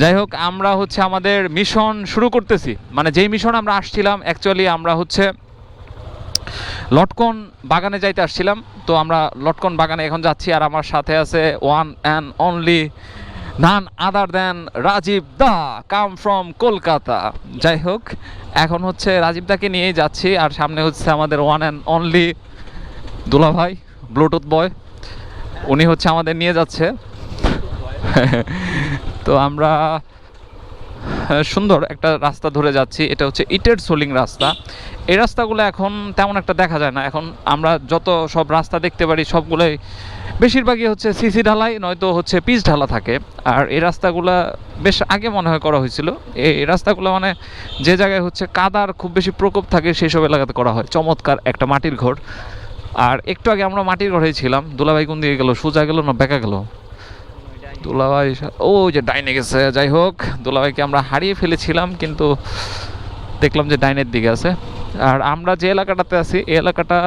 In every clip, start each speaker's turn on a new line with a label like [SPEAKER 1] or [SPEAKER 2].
[SPEAKER 1] যাই হোক, আমরা হচ্ছে আমাদের মিশন শুরু করতেছি। মানে যেই মিশন আমরা আসছিলাম অ্যাকচুয়ালি আমরা হচ্ছে লটকন বাগানে যাইতে আসছিলাম। তো আমরা লটকন বাগানে এখন যাচ্ছি আর আমার সাথে আছে one and only none other than Rajib da come from Kolkata. যাই হোক, এখন হচ্ছে রাজীব দাকে নিয়েই যাচ্ছি আর সামনে হচ্ছে আমাদের ওয়ান অ্যান্ড অনলি দুলা ভাই ব্লুটুথ বয় উনি হচ্ছে আমাদের নিয়ে যাচ্ছে। তো আমরা সুন্দর একটা রাস্তা ধরে যাচ্ছি। এটা হচ্ছে ইটের সোলিং রাস্তা। এই রাস্তাগুলো এখন তেমন একটা দেখা যায় না। এখন আমরা যত সব রাস্তা দেখতে পারি, সবগুলোই বেশিরভাগই হচ্ছে সিসি ঢালাই, নয়তো হচ্ছে পিচ ঢালা থাকে। আর এই রাস্তাগুলো বেশ আগে মনে হয় করা হয়েছিল। এই রাস্তাগুলো মানে যে জায়গায় হচ্ছে কাদার খুব বেশি প্রকোপ থাকে সেই সব এলাকাতে করা হয়। চমৎকার একটা মাটির ঘর। আর একটু আগে আমরা মাটির ঘরেই ছিলাম। দুলাভাই কোন দিকে গেল? সোজা গেলো না বেঁকা গেল? দুলাভাই ও যে ডাইনে গেছে, যাই হোক, দুলাভাইকে আমরা হারিয়ে ফেলেছিলাম, কিন্তু দেখলাম যে ডাইনের দিকে আছে। আর আমরা যে এলাকাটাতে আছি, এই এলাকাটা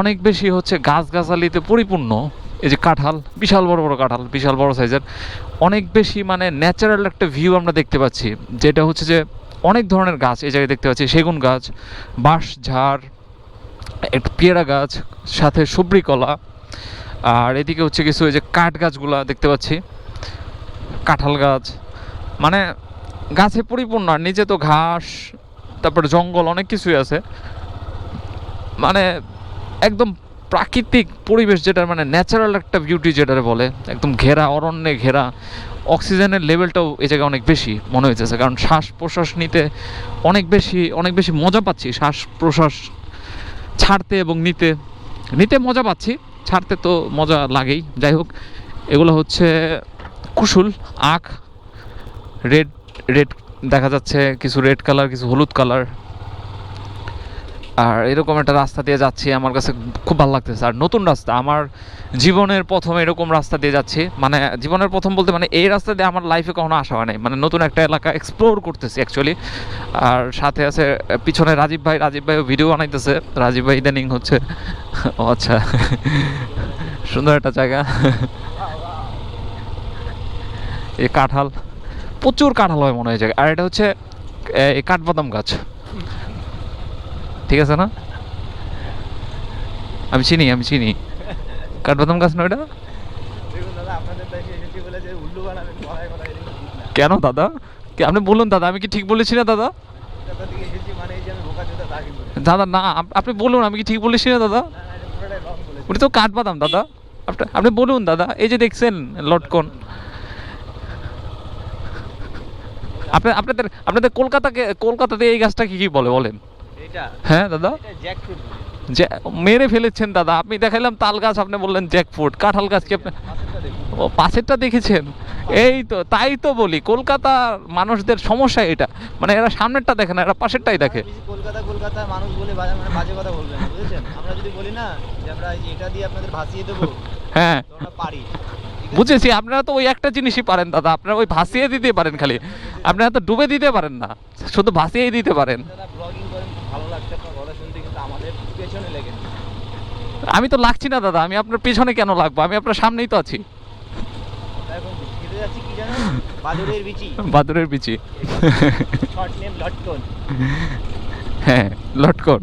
[SPEAKER 1] অনেক বেশি হচ্ছে গাছগাছালিতে পরিপূর্ণ। এই যে কাঁঠাল, বিশাল বড় বড় কাঁঠাল, বিশাল বড় সাইজের। অনেক বেশি মানে ন্যাচারাল একটা ভিউ আমরা দেখতে পাচ্ছি, যেটা হচ্ছে যে অনেক ধরনের গাছ, এই জায়গায় দেখতে পাচ্ছি, সেগুন গাছ বাঁশ ঝাড় একটা পেয়ারা গাছ, সাথে সবরি কলা আর এদিকে হচ্ছে কিছু এই যে কাঠ গাছগুলা দেখতে পাচ্ছি। কাঁঠাল গাছ। মানে গাছে পরিপূর্ণ, আর নিচে তো ঘাস, তারপরে জঙ্গল, অনেক কিছুই আছে। মানে একদম প্রাকৃতিক পরিবেশ যেটা মানে ন্যাচারাল একটা বিউটি যেটা বলে, একদম ঘেরা, অরণ্যে ঘেরা। অক্সিজেনের লেভেলটাও এই জায়গায় অনেক বেশি মনে হয়েছে কারণ শ্বাস প্রশ্বাস নিতে অনেক বেশি অনেক বেশি মজা পাচ্ছি। শ্বাস প্রশ্বাস ছাড়তে এবং নিতে নিতে মজা পাচ্ছি। ছাড়তে তো মজা লাগেই। যাই হোক, এগুলো হচ্ছে কুসুল আখ, রেড রেড, দেখা যাচ্ছে কিছু রেড কালার, কিছু হলুদ কালার। আর এরকম একটা রাস্তা দিয়ে যাচ্ছি, আমার কাছে খুব ভালো লাগতেছে। আর নতুন রাস্তা, আমার জীবনের প্রথম এরকম রাস্তা দিয়ে যাচ্ছি মানে জীবনের প্রথম বলতে মানে এই রাস্তা দিয়ে আমার লাইফে কখনো আসা হয় নাই। মানে নতুন একটা এলাকা এক্সপ্লোর করতেছি অ্যাকচুয়ালি আর সাথে আছে, পিছনে রাজীব ভাই, রাজীব ভাইও ভিডিও বানাইতেছে। রাজীব ভাই ইদানিং হচ্ছে, ও আচ্ছা সুন্দর একটা জায়গা। এই কাঁঠাল, প্রচুর কাঁঠাল হয় মনে হয় জায়গায়। আর এটা হচ্ছে এই কাঠবাদাম গাছ। ঠিক আছে না? আমি চিনি আমি চিনি। কাঠবাদাম গাছ না ওটা
[SPEAKER 2] দাদা
[SPEAKER 1] কেন দাদা? আপনি বলুন দাদা আমি কি ঠিক বলেছি না দাদা?
[SPEAKER 2] এসেছি মানে না।
[SPEAKER 1] দাদা না আপনি বলুন আমি কি ঠিক বলেছি না দাদা। উনি তো কাঠবাদাম দাদা। আপনি বলুন দাদা এই যে দেখছেন লটকন। আপনি আপনাদের আপনাদের কলকাতাকে কলকাতাতে এই গাছটা কি কি বলে বলেন? হ্যাঁ দাদা? যে মেরে ফেলেছেন দাদা। আপনি দেখাইলাম তাল গাছ আপনি বললেন জ্যাকফ্রুট কাঁঠাল গাছ কি আপনি ও পাশেরটা দেখেছেন? এই তো তাই তো বলি কলকাতার মানুষদের সমস্যা এটা। মানে এরা সামনেরটা দেখে না এরা পাশেরটাই দেখে।
[SPEAKER 2] কলকাতা কলকাতা মানুষ বলে বাজে মানে বাজে কথা বলবেন বুঝেছেন? আমরা যদি বলি না যে আমরা এটা দিয়ে আপনাদের ভাসিয়ে দেবো
[SPEAKER 1] হ্যাঁ।
[SPEAKER 2] পারি।
[SPEAKER 1] বুঝেছি আপনারা তো ওই একটা জিনিসই পারেন দাদা। আপনারা ওই ভাসিয়ে দিতে পারেন খালি। আপনারা তো ডুবে দিতে পারেন না শুধু ভাসিয়েই দিতে পারেন।
[SPEAKER 2] ভালো লাগছে আপনার কথা শুনতে কিন্তু আমাদের পেছনে লেগেন
[SPEAKER 1] আমি তো লাগছি না দাদা। আমি আপনার পেছনে কেন লাগবো? আমি আপনার সামনেই তো আছি।
[SPEAKER 2] বাদুরের বিচি।
[SPEAKER 1] বাদুরের বিচি।
[SPEAKER 2] শর্ট নেম লটকন।
[SPEAKER 1] হ্যাঁ লটকন।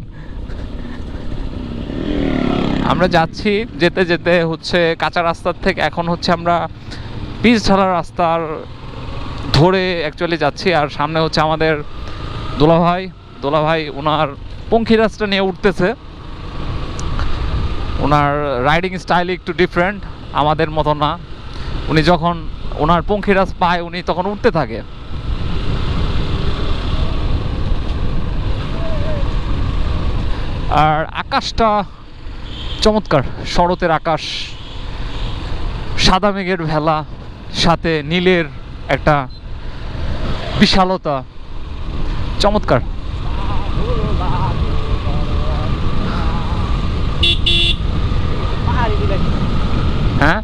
[SPEAKER 1] আমরা যাচ্ছি যেতে যেতে হচ্ছে কাঁচা রাস্তার থেকে। এখন হচ্ছে আমরা পিচ ঢালা রাস্তার ধরে অ্যাকচুয়ালি যাচ্ছি। আর সামনে হচ্ছে আমাদের দোলাভাই। দোলাভাই, ওনার পঙ্খিরাজটা নিয়ে উঠতেছে। ওনার রাইডিং স্টাইল একটু ডিফারেন্ট আমাদের মতো না। উনি যখন ওনার পঙ্খিরাজ পায়, উনি তখন উঠতে থাকে। আর আকাশটা চমৎকার, শরতের আকাশ, সাদা মেঘের ভেলা, সাথে নীলের একটা বিশালতা। চমৎকার। হ্যাঁ?